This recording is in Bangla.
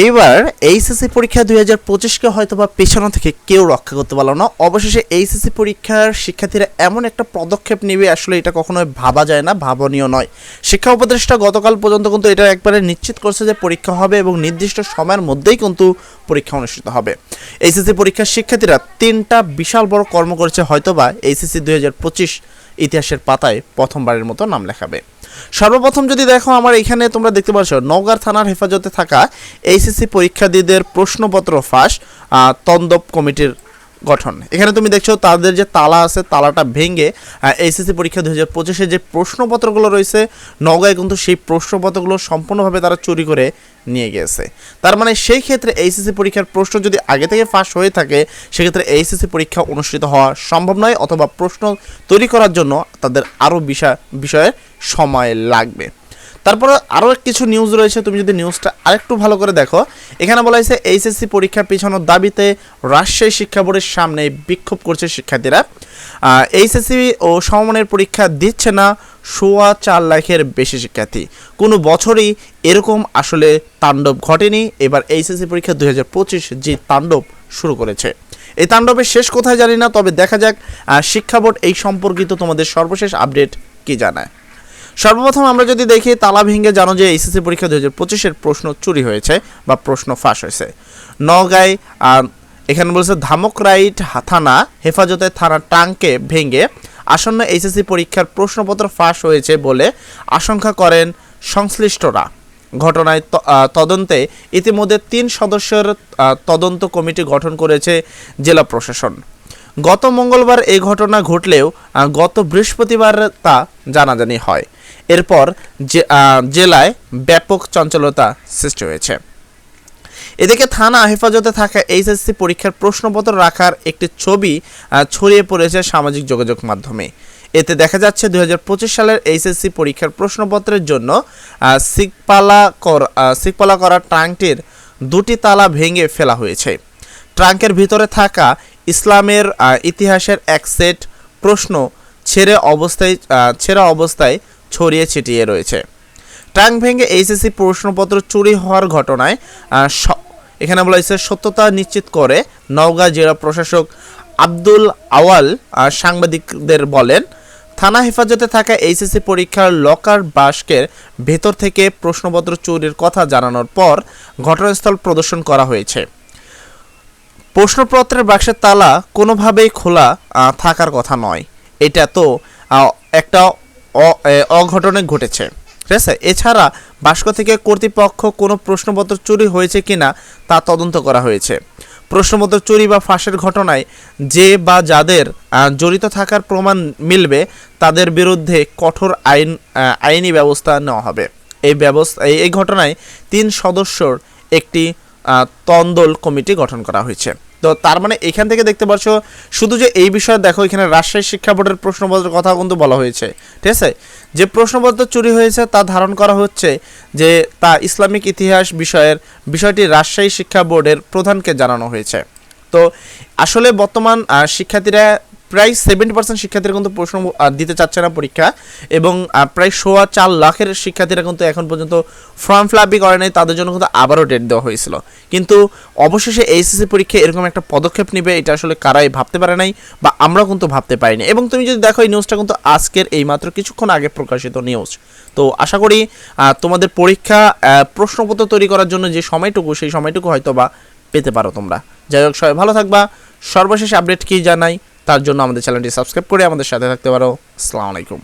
এইবার এইচএসসি পরীক্ষা দুই হাজার পঁচিশকে হয়তো বা পেছানো থেকে কেউ রক্ষা করতে পারল না। অবশেষে এইচএসসি পরীক্ষার শিক্ষার্থীরা এমন একটা পদক্ষেপ নেবে, আসলে এটা কখনোই ভাবা যায় না, ভাবনীয় নয়। শিক্ষা উপদেষ্টা গতকাল পর্যন্ত কিন্তু এটা একবারে নিশ্চিত করছে যে পরীক্ষা হবে এবং নির্দিষ্ট সময়ের মধ্যেই কিন্তু পরীক্ষা অনুষ্ঠিত হবে। এইচএসসি পরীক্ষার শিক্ষার্থীরা তিনটা বিশাল বড় কর্ম করেছে, হয়তোবা এইচএসসি দুই হাজার পঁচিশ ইতিহাসের পাতায় প্রথমবারের মতো নাম লেখাবে। সর্বপ্রথম যদি দেখো আমার এখানে তোমরা দেখতে পাচ্ছ নওগাঁ থানার হেফাজতে থাকা এইচএসসি পরীক্ষার্থীদের প্রশ্নপত্র ফাঁস তন্দপ কমিটির গঠন। এখানে তুমি দেখছ তাদের যে তালা আছে, তালাটা ভেঙে এইচএসসি পরীক্ষা দু হাজার পঁচিশে যে প্রশ্নপত্রগুলো রয়েছে, নওগাঁয় কিন্তু সেই প্রশ্নপত্রগুলো সম্পূর্ণভাবে তারা চুরি করে নিয়ে গেছে তার মানে সেই ক্ষেত্রে এইচএসসি পরীক্ষার প্রশ্ন যদি আগে থেকে ফাঁস হয়ে থাকে, সেক্ষেত্রে এইচএসসি পরীক্ষা অনুষ্ঠিত হওয়া সম্ভব নয়, অথবা প্রশ্ন তৈরি করার জন্য তাদের আরও বিষয় বিষয়ে সময় লাগবে। তারপরে আরও কিছু নিউজ রয়েছে, তুমি যদি নিউজটা আরেকটু ভালো করে দেখো, এখানে বলা হয়েছে এইচএসসি পরীক্ষা পিছানোর দাবিতে রাজশাহী শিক্ষা বোর্ডের সামনে বিক্ষোভ করছে শিক্ষার্থীরা। এইচএসসি ও সমমানের পরীক্ষা দিচ্ছে না, সোয়া চার লাখের বেশি শিক্ষার্থী। কোনো বছরই এরকম আসলে তাণ্ডব ঘটেনি। এবার এইচএসসি পরীক্ষা দুই হাজার পঁচিশ যে তাণ্ডব শুরু করেছে। এই তাণ্ডবের শেষ কোথায় জানি না, তবে দেখা যাক শিক্ষা বোর্ড এই সম্পর্কিত তোমাদের সর্বশেষ আপডেট কি জানায়। সর্বপ্রথম আমরা যদি দেখি, তালা ভেঙে জানো যে এইচএসসি পরীক্ষা দু হাজার পঁচিশের প্রশ্ন চুরি হয়েছে বা প্রশ্ন ফাঁস হয়েছে। নগাঁয় এখানে বলছে, ধামক রাইট থানা হেফাজতে থানা টাঙ্কে ভেঙে আসন্ন এইচএসসি পরীক্ষার প্রশ্নপত্র ফাঁস হয়েছে বলে আশঙ্কা করেন সংশ্লিষ্টরা। ঘটনায় তদন্তে ইতিমধ্যে তিন সদস্যের তদন্ত কমিটি গঠন করেছে জেলা প্রশাসন। গত মঙ্গলবার এই ঘটনা ঘটলেও গত বৃহস্পতিবার তা জানাজানি হয়। এরপর জেলায় ব্যাপক চঞ্চলতা সৃষ্টি হয়েছে। এদিকে থানা হেফাজতে থাকা এইচএসসি পরীক্ষার প্রশ্নপত্র রাখার একটি ছবি ছড়িয়ে পড়েছে সামাজিক যোগাযোগ মাধ্যমে। এতে দেখা যাচ্ছে দু হাজার পঁচিশ সালের এইচএসসি পরীক্ষার প্রশ্নপত্রের জন্য সিকপালা কর সিকপালা করা ট্রাঙ্কটির দুটি তালা ভেঙে ফেলা হয়েছে। ট্রাঙ্কের ভিতরে থাকা ইসলামের ইতিহাসের এক সেট প্রশ্ন ছেড়ে অবস্থায় ছেঁড়া অবস্থায় ছড়িয়ে ছিটিয়ে রয়েছে। ট্রাঙ্ক ভেঙে এইচএসসি প্রশ্নপত্র চুরি হওয়ার ঘটনায় এখানে বলা হয়েছে, সত্যতা নিশ্চিত করে নওগাঁ জেলা প্রশাসক আব্দুল আওয়াল সাংবাদিকদের বলেন, থানা হেফাজতে থাকা এইচএসসি পরীক্ষার লকার বাস্কের ভেতর থেকে প্রশ্নপত্র চুরির কথা জানানোর পর ঘটনাস্থল প্রদর্শন করা হয়েছে। প্রশ্নপত্রের বাক্সের তালা কোনোভাবেই খোলা থাকার কথা নয়। এটা তো একটা অঘটনে ঘটেছে। ঠিক আছে? এছাড়া বাস্ক থেকে কর্তৃপক্ষ কোনো প্রশ্নপত্র চুরি হয়েছে কিনা তা তদন্ত করা হয়েছে। প্রশ্নপত্র চুরি বা ফাঁসের ঘটনায় যে বা যাদের জড়িত থাকার প্রমাণ মিলবে, তাদের বিরুদ্ধে কঠোর আইন আইনি ব্যবস্থা নেওয়া হবে। এই ব্যবস্থা, এই ঘটনায় তিন সদস্যর একটি তন্দল কমিটি গঠন করা হয়েছে। তো তার মানে এখান থেকে দেখতে পাচ্ছ, শুধু যে এই বিষয়ে দেখো, এখানে রাজশাহী শিক্ষা বোর্ডের প্রশ্নপত্রের কথা কিন্তু বলা হয়েছে। ঠিক আছে? যে প্রশ্নপত্র চুরি হয়েছে তা ধারণ করা হচ্ছে যে তা ইসলামিক ইতিহাস বিষয়ের, বিষয়টি রাজশাহী শিক্ষা বোর্ডের প্রধানকে জানানো হয়েছে। তো আসলে বর্তমান শিক্ষার্থীরা প্রায় সেভেন্টি পার্সেন্ট শিক্ষার্থীরা কিন্তু প্রশ্ন দিতে চাচ্ছে না পরীক্ষা এবং প্রায় সোয়া চার লাখের শিক্ষার্থীরা কিন্তু এখন পর্যন্ত ফর্ম ফিল আপই করে নাই, তাদের জন্য কিন্তু আবারও ডেট দেওয়া হয়েছিল। কিন্তু অবশেষে এইচএসসি পরীক্ষা এরকম একটা পদক্ষেপ নেবে, এটা আসলে কারাই ভাবতে পারে নাই বা আমরাও কিন্তু ভাবতে পারিনি। এবং তুমি যদি দেখো, এই নিউজটা কিন্তু আজকের এই মাত্র কিছুক্ষণ আগে প্রকাশিত নিউজ তো আশা করি তোমাদের পরীক্ষা প্রশ্নপত্র তৈরি করার জন্য যে সময়টুকু, সেই সময়টুকু হয়তো বা পেতে পারো তোমরা। যাই হোক, সবাই ভালো থাকবা। সর্বশেষ আপডেট কি জানাই? তার জন্য আমাদের চ্যানেলটি সাবস্ক্রাইব করে আমাদের সাথে থাকতে পারো। আসসালামু আলাইকুম।